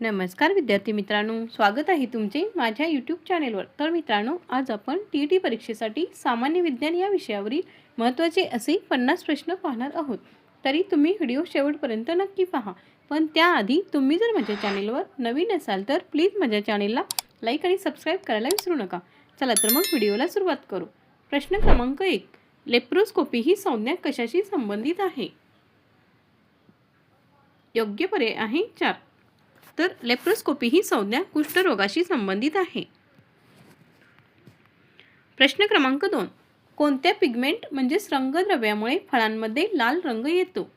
नमस्कार विद्यार्थी मित्रांनो स्वागत आहे तुमचे माझ्या यूट्यूब चॅनेलवर तर मित्रांनो आज आपण टी ई टी परीक्षेसाठी सामान्य विज्ञान या विषयावरील महत्त्वाचे असे पन्नास प्रश्न पाहणार आहोत. तरी तुम्ही व्हिडिओ शेवटपर्यंत नक्की पहा. पण त्याआधी तुम्ही जर माझ्या चॅनेलवर नवीन असाल तर प्लीज माझ्या चॅनेलला लाईक आणि सबस्क्राईब करायला विसरू नका. चला तर मग व्हिडिओला सुरुवात करू. प्रश्न क्रमांक एक. लेप्रोस्कोपी ही संज्ञा कशाशी संबंधित आहे? योग्य पर्याय आहे चार. तर लेप्रोस्कोपी ही संज्ञा कुष्ठरोगाशी संबंधित आहे. प्रश्न क्रमांक दोन. कोणत्या पिगमेंट म्हणजेच रंगद्रव्यामुळे फळांमध्ये लाल रंग येतो?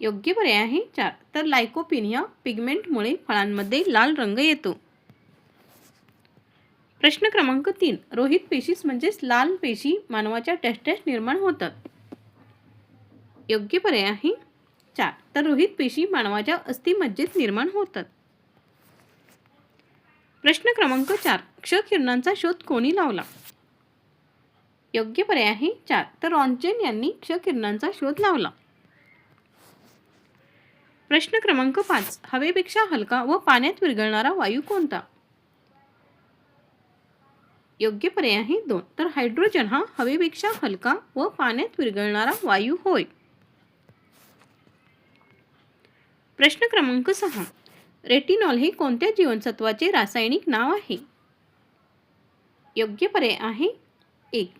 योग्य पर्याय आहे चार. तर लायकोपिन ह्या पिगमेंटमुळे फळांमध्ये लाल रंग येतो. प्रश्न क्रमांक तीन. रोहित पेशीस म्हणजेच लाल पेशी मानवाच्या टेस्टेस निर्माण होतात. योग्य पर्याय आहे चार. तर रोहित पेशी मानवाच्या अस्थिमज्जेत निर्माण होतात. प्रश्न क्रमांक चार. क्षकिरणांचा शोध कोणी लावला? योग्य पर्याय आहे चार. तर रॉन्चेन यांनी क्षकिरणांचा शोध लावला. प्रश्न क्रमांक पाच. हवेपेक्षा हलका व पाण्यात विरघळणारा वायू कोणता? योग्य पर्याय आहे दोन. तर हायड्रोजन हा हवेपेक्षा हलका व पाण्यात विरघळणारा वायू होय. प्रश्न क्रमांक सहा. रेटिनॉल हे कोणत्या जीवनसत्वाचे रासायनिक नाव आहे? योग्य पर्याय आहे? एक.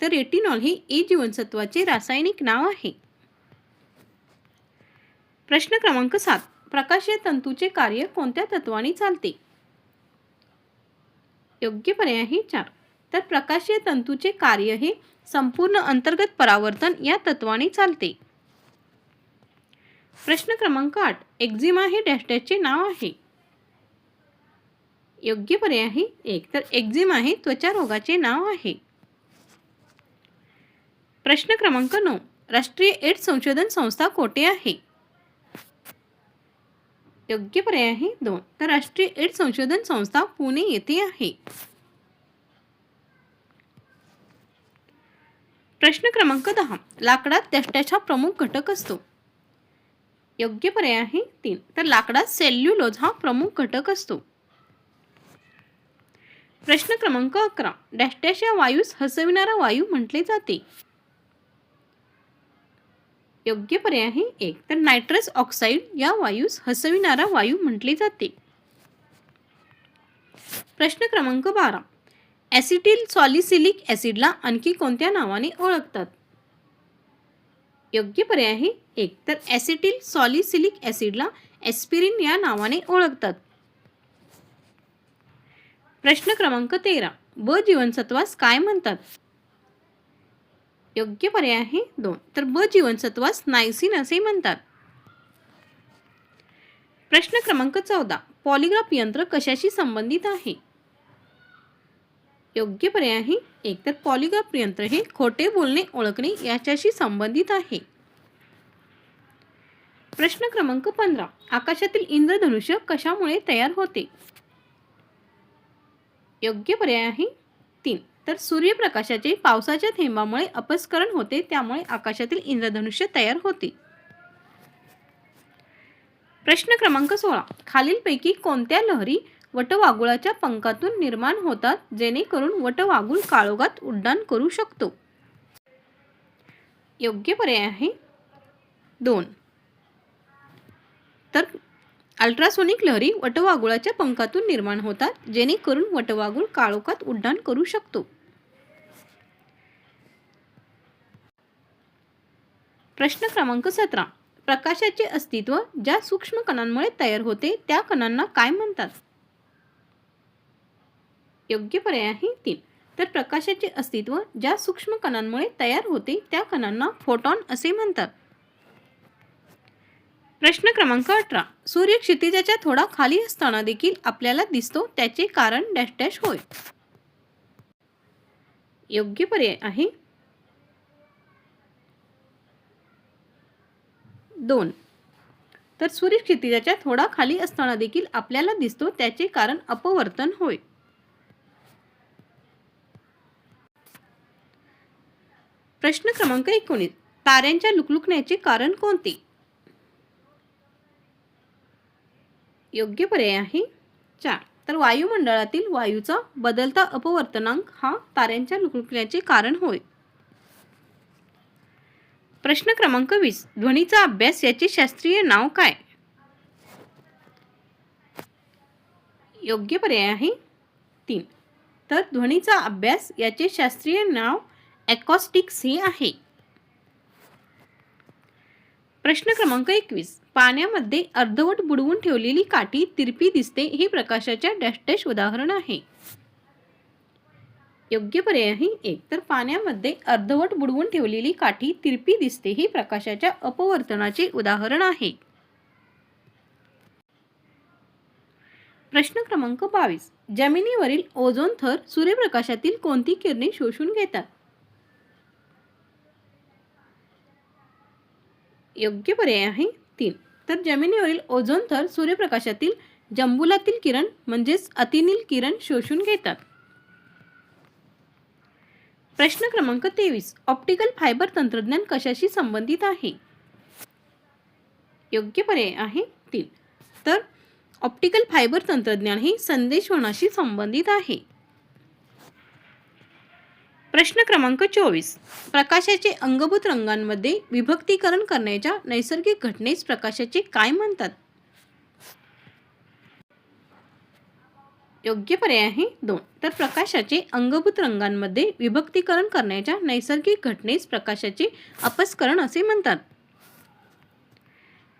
तर रेटिनॉल हे ए जीवनसत्वाचे रासायनिक नाव आहे. प्रश्न क्रमांक सात. प्रकाशीय तंतूचे कार्य कोणत्या तत्वाने चालते? योग्य पर्याय आहे चार. तर प्रकाशीय तंतूचे कार्य हे संपूर्ण अंतर्गत परावर्तन या तत्वाने चालते. प्रश्न क्रमांक आठ. एक्झिमा हे डॅशडॅशचे नाव आहे. योग्य पर्याय आहे एक. तर एक्झिमा हे त्वचा रोगाचे नाव आहे. प्रश्न क्रमांक नऊ. राष्ट्रीय एड्स संशोधन संस्था कोठे आहे? योग्य पर्याय आहे दोन. तर राष्ट्रीय एड्स संशोधन संस्था पुणे येथे आहे. प्रश्न क्रमांक दहा. लाकडात त्याष्ट्याचा प्रमुख घटक असतो. योग्य पर्याय आहे तीन. तर लाकडात सेल्युलोज हा प्रमुख घटक असतो. प्रश्न क्रमांक अकरा. डॅश या वायूस हसविणारा वायू म्हटले जाते. योग्य पर्याय आहे एक. तर नायट्रस ऑक्साईड या वायूस हसविणारा वायू म्हटले जाते. प्रश्न क्रमांक बारा. ॲसिटिल सॉलिसिलिक ॲसिडला आणखी कोणत्या नावाने ओळखतात? योग्य पर्याय आहे एक. तर ॲसिटिल सॉलिसिलिक ॲसिडला ॲस्पिरिन या नावाने ओळखतात. प्रश्न क्रमांक तेरा. ब जीवनसत्वास काय म्हणतात? योग्य पर्याय आहे दोन. तर ब जीवनसत्वास नायसिन असे म्हणतात. प्रश्न क्रमांक चौदा. पॉलिग्राफ यंत्र कशाशी संबंधित आहे? योग्य पर्याय आहे एक तर पॉलिग्राफ यंत्र हे खोटे बोलणे ओळखणे याच्याशी संबंधित आहे. प्रश्न क्रमांक पंधरा. आकाशातील इंद्रधनुष्य कशामुळे तयार होते? योग्य पर्याय आहे तीन. तर सूर्यप्रकाशाचे पावसाच्या थेंबामुळे अपस्करण होते त्यामुळे आकाशातील इंद्रधनुष्य तयार होते. प्रश्न क्रमांक सोळा. खालीलपैकी कोणत्या लहरी वटवागुळाच्या पंखातून निर्माण होतात जेणेकरून वटवागुळ काळोगात उड्डाण करू शकतो. योग्य पर्याय आहे दोन. तर अल्ट्रासोनिक लहरी वटवागुळाच्या पंखातून निर्माण होतात जेणेकरून वटवागुळ काळोखात उड्डाण करू शकतो. प्रश्न क्रमांक सतरा. प्रकाशाचे अस्तित्व ज्या सूक्ष्म कणांमुळे तयार होते त्या कणांना काय म्हणतात? योग्य पर्याय आहे तीन. तर प्रकाशाचे अस्तित्व ज्या सूक्ष्म कणांमुळे तयार होते त्या कणांना फोटॉन असे म्हणतात. प्रश्न क्रमांक अठरा. सूर्य क्षितिजाच्या थोडा खाली असताना देखील आपल्याला दिसतो त्याचे कारण डॅश डॅश होय. योग्य पर्याय आहे. दोन. तर सूर्य क्षितिजाच्या थोडा खाली असताना देखील आपल्याला दिसतो त्याचे कारण अपवर्तन होय. प्रश्न क्रमांक एकोणीस. ताऱ्यांच्या लुकलुकण्याचे कारण कोणते? योग्य पर्याय आहे. चार. तर वायुमंडळातील वायूचा बदलता अपवर्तनांक हा ताऱ्यांच्या लुकलुकण्याचे कारण होय. प्रश्न क्रमांक वीस. ध्वनीचा अभ्यास याचे शास्त्रीय नाव काय? योग्य पर्याय आहे. तीन. तर ध्वनीचा अभ्यास याचे शास्त्रीय नाव ॲकॉस्टिक्स ही आहे. प्रश्न क्रमांक एकवीस. पाण्यामध्ये अर्धवट बुडवून ठेवलेली काठी तिरपी दिसते हे प्रकाशाच्या डॅश डॅश उदाहरण आहे. योग्य पर्याय आहे एक. तर पाण्यामध्ये अर्धवट बुडवून ठेवलेली काठी तिरपी दिसते हे प्रकाशाच्या अपवर्तनाचे उदाहरण आहे. प्रश्न क्रमांक बावीस. जमिनीवरील ओझोन थर सूर्यप्रकाशातील कोणती किरणे शोषून घेतात? योग्य पर्याय आहे तीन. तर जमिनीवरील ओझोन थर सूर्यप्रकाशातील जंबुलातील किरण म्हणजेच अतिनील किरण शोषून घेतात. प्रश्न क्रमांक तेवीस. ऑप्टिकल फायबर तंत्रज्ञान कशाशी संबंधित आहे? योग्य पर्याय आहे तीन. तर ऑप्टिकल फायबर तंत्रज्ञान हे संदेशवणाशी संबंधित आहे. प्रश्न क्रमांक चोवीस. प्रकाशाचे अंगभूत रंगांमध्ये विभक्तीकरण करण्याच्या नैसर्गिक घटनेस प्रकाशाचे काय म्हणतात? योग्य पर्याय आहे दोन. तर प्रकाशाचे अंगभूत रंगांमध्ये विभक्तीकरण करण्याच्या नैसर्गिक घटनेस प्रकाशाचे अपस्करण असे म्हणतात.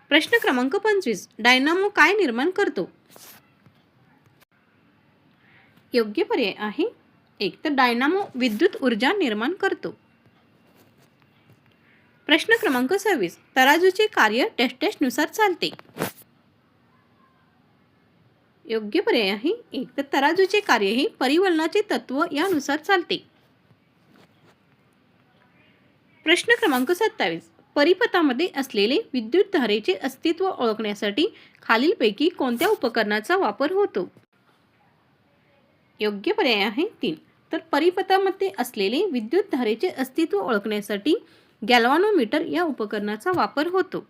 प्रश्न क्रमांक पंचवीस. डायनामो काय निर्माण करतो? योग्य पर्याय आहे एक तर डायनामो विद्युत ऊर्जा निर्माण करतो. प्रश्न क्रमांक सव्वीस. तराजूचे कार्य टेस्टनुसार चालते. योग्य पर्याय आहे. एक तर तराजूचे कार्य हे परिवलनाचे तत्व यानुसार चालते. प्रश्न क्रमांक सत्तावीस. परिपथामध्ये असलेले विद्युत धारेचे अस्तित्व ओळखण्यासाठी खालीलपैकी कोणत्या उपकरणाचा वापर होतो? योग्य पर्याय आहे तीन. तर परिपथामध्ये असलेले विद्युत धारेचे अस्तित्व ओळखण्यासाठी गॅल्वानोमीटर या उपकरणाचा वापर होतो.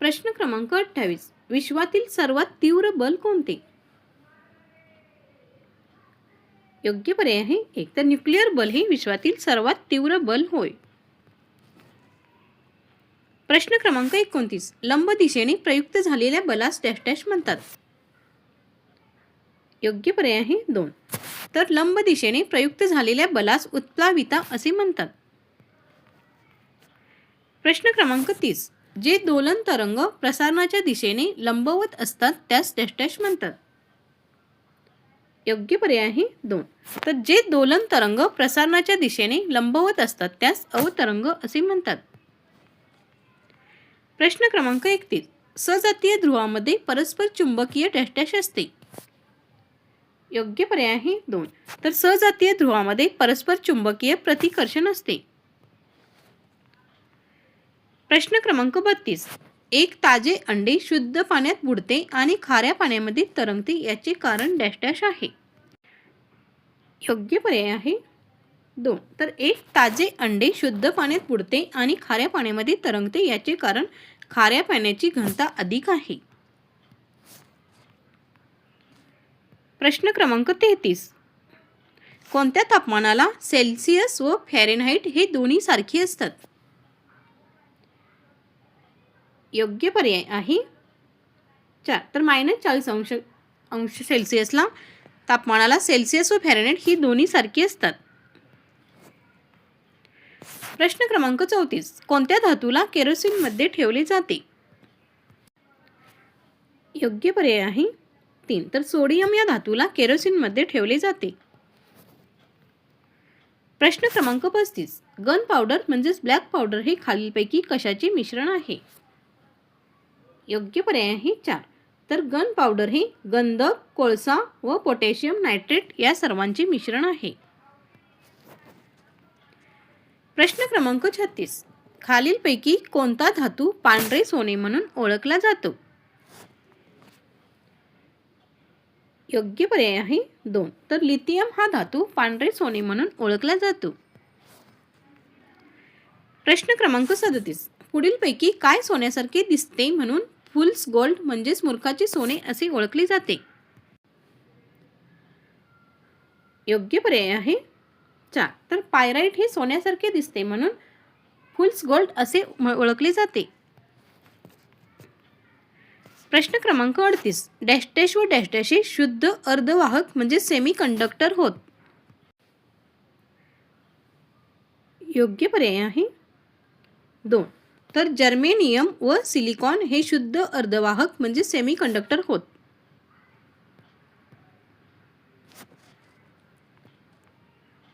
प्रश्न क्रमांक अठ्ठावीस. विश्वातील सर्वात तीव्र बल कोणते? योग्य पर्याय आहे एक तर न्यूक्लिअर बल हे विश्वातील सर्वात तीव्र बल होय. प्रश्न क्रमांक एकोणतीस. लंब दिशेने प्रयुक्त झालेल्या बलास डॅश डॅश म्हणतात. योग्य पर्याय आहे दोन. तर लंब दिशेने प्रयुक्त झालेल्या बलास उत्प्लाविता असे म्हणतात. प्रश्न क्रमांक तीस. जे दोलन तरंग प्रसारणाच्या दिशेने लंबवत असतात त्यास डॅश डॅश म्हणतात. योग्य पर्याय आहे दोन. तर जे दोलन तरंग प्रसारणाच्या दिशेने लंबवत असतात त्यास अवतरंग असे म्हणतात. प्रश्न क्रमांक एकतीस. सजातीय ध्रुवामध्ये परस्पर चुंबकीय डॅश डॅश असते. योग्य पर्याय आहे दोन. तर सजातीय ध्रुवामध्ये परस्पर चुंबकीय प्रतिकर्षण असते. प्रश्न क्रमांक बत्तीस. एक ताजे अंडे शुद्ध पाण्यात बुडते आणि खाऱ्या पाण्यामध्ये तरंगते याचे कारण डॅश डॅश आहे. योग्य पर्याय आहे दोन. तर एक ताजे अंडे शुद्ध पाण्यात बुडते आणि खाऱ्या पाण्यामध्ये तरंगते याचे कारण खाऱ्या पाण्याची घनता अधिक आहे. प्रश्न क्रमांक तेहतीस. कोणत्या तापमानाला सेल्सिअस व फॅरेनहाईट हे दोन्ही सारखे असतात? योग्य पर्याय आहे. चार. तर मायनस चाळीस अंश अंश सेल्सिअसला तापमानाला सेल्सिअस व फॅरेनहाईट ही दोन्ही सारखी असतात. प्रश्न क्रमांक चौतीस. कोणत्या धातूला केरोसिनमध्ये ठेवले जाते? योग्य पर्याय आहे. तीन तर सोडियम या धातूला केरोसिनमध्ये ठेवले जाते. प्रश्न क्रमांक पस्तीस. गन पावडर म्हणजेच ब्लॅक पावडर हे खालीलपैकी कशाचे मिश्रण आहे? योग्य पर्याय आहे चार. तर गन पावडर हे गंधक कोळसा व पोटॅशियम नायट्रेट या सर्वांचे मिश्रण आहे. प्रश्न क्रमांक छत्तीस. खालीलपैकी कोणता धातू पांढरे सोने म्हणून ओळखला जातो? योग्य पर्याय आहे दोन. तर लिथियम हा धातू पांढरे सोने म्हणून ओळखला जातो. प्रश्न क्रमांक सदतीस. पुढीलपैकी काय सोन्यासारखे दिसते म्हणून फुल्स गोल्ड म्हणजेच मूर्खाचे सोने असे ओळखले जाते. योग्य पर्याय आहे चार. तर पायराईट हे सोन्यासारखे दिसते म्हणून फुल्स गोल्ड असे ओळखले जाते. प्रश्न क्रमांक अडतीस. डॅश डॅश व डॅश डॅश हे शुद्ध अर्धवाहक म्हणजे सेमी कंडक्टर होत. योग्य पर्याय आहे? दोन. तर जर्मेनियम व सिलिकॉन हे शुद्ध अर्धवाहक म्हणजे सेमी कंडक्टर होत.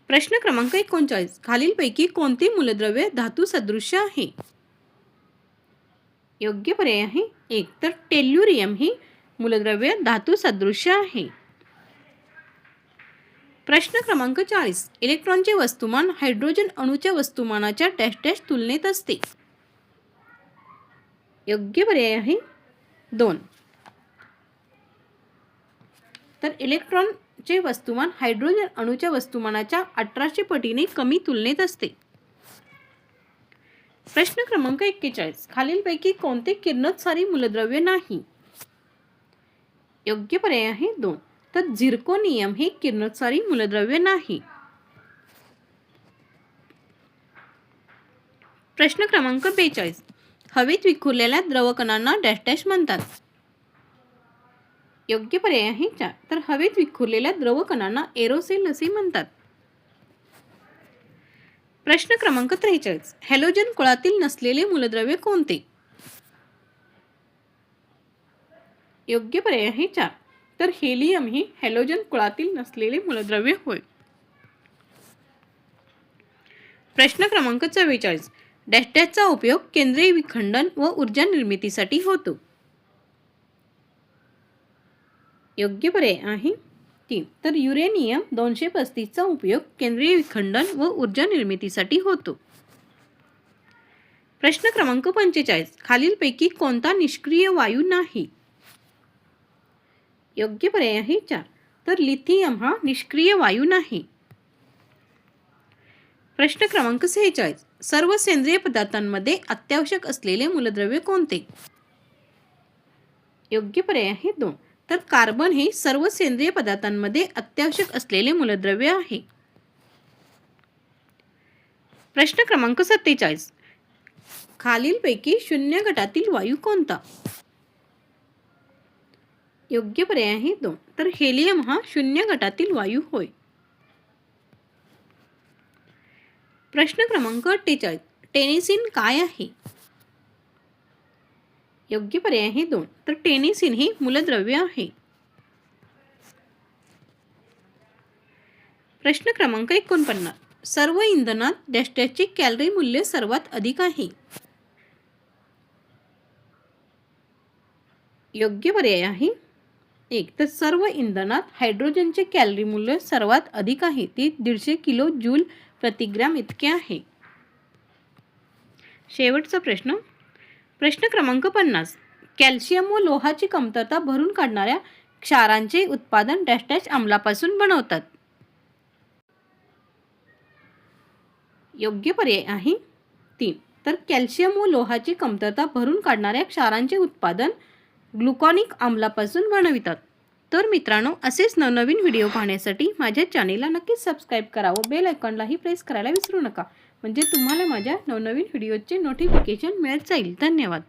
प्रश्न क्रमांक एकोणचाळीस. खालीलपैकी कोणते मूलद्रव्य धातू सदृश्य आहे? योग्य पर्याय आहे. एक तर टेल्युरियम हे मूलद्रव्य धातू सदृश्य आहे. प्रश्न क्रमांक चाळीस. इलेक्ट्रॉनचे वस्तुमान हायड्रोजन अणूच्या वस्तुमानाच्या डॅश डॅश तुलनेत असते. योग्य पर्याय आहे. दोन. तर इलेक्ट्रॉनचे वस्तुमान हायड्रोजन अणूच्या वस्तुमानाच्या अठराशे पटीने कमी तुलनेत असते. प्रश्न क्रमांक एक्केचाळीस. खालीलपैकी कोणते किरणोत्सारी मूलद्रव्य नाही? योग्य पर्याय आहे दोन. तर झिरकोनियम हे किरणोत्सारी मूलद्रव्य नाही. प्रश्न क्रमांक बेचाळीस. हवेत विखुरलेल्या द्रवकणांना डॅश डॅश म्हणतात. योग्य पर्याय आहे चार. तर हवेत विखुरलेल्या द्रवकणांना एरोसेल असे म्हणतात. प्रश्न क्रमांक त्रेचाळीस. हॅलोजन कुळातील नसलेले मूलद्रव्य कोणते? योग्य पर्याय आहे चार. तर हेलियम हे हॅलोजन कुळातील नसलेले मूलद्रव्य होय. प्रश्न क्रमांक चव्वेचाळीस. डॅशडॅशचा उपयोग केंद्रीय विखंडन व ऊर्जा निर्मितीसाठी होतो. योग्य पर्याय आहे तीन. तर युरेनियम दोनशे पस्तीसचा उपयोग केंद्रीय विखंडन व ऊर्जा निर्मितीसाठी होतो. प्रश्न क्रमांक पंचेचाळीस. खालीलपैकी कोणता निष्क्रिय वायू नाही? योग्य पर्याय आहे चार. तर लिथियम हा निष्क्रिय वायू नाही. प्रश्न क्रमांक सेहेचाळीस. सर्व सेंद्रिय पदार्थांमध्ये अत्यावश्यक असलेले मूलद्रव्य कोणते? योग्य पर्याय आहे दोन. तर कार्बन हे सर्व सेंद्रिय पदार्थांमध्ये अत्यावश्यक असलेले मूलद्रव्य आहे. प्रश्न क्रमांक सत्तेचाळीस. खालीलपैकी शून्य गटातील वायू कोणता? योग्य पर्याय आहे दोन. तर हेलियम हा शून्य गटातील वायू होय. प्रश्न क्रमांक अठ्ठेचाळीस. टेनिसिन काय आहे? योग्य पर्याय आहे दोन. तर टेनिसिन हे मूलद्रव्य आहे. प्रश्न क्रमांक एकोणपन्नास. सर्व इंधनात डॅश डॅशचे कॅलरी मूल्य सर्वात अधिक आहे. योग्य पर्याय आहे. एक तर सर्व इंधनात हायड्रोजनचे कॅलरी मूल्य सर्वात अधिक आहे. ते दीडशे किलो जूल प्रतिग्राम इतके आहे. शेवटचा प्रश्न. प्रश्न क्रमांक पन्नास. कॅल्शियम व लोहाची कमतरता भरून काढणाऱ्या क्षारांचे उत्पादन डॅश अंमलापासून बनवतात. योग्य पर्याय आहे तीन. तर कॅल्शियम व लोहाची कमतरता भरून काढणाऱ्या क्षारांचे उत्पादन ग्लुकॉनिक आम्लापासून बनवितात. तर मित्रांनो असेच नवनवीन व्हिडिओ पाहण्यासाठी माझ्या चॅनेलला नक्कीच सबस्क्राईब करा व बेल आयकॉनलाही प्रेस करायला विसरू नका. म्हणजे तुम्हाला माझ्या नवनवीन व्हिडिओचे नोटिफिकेशन मिळत जाईल. धन्यवाद.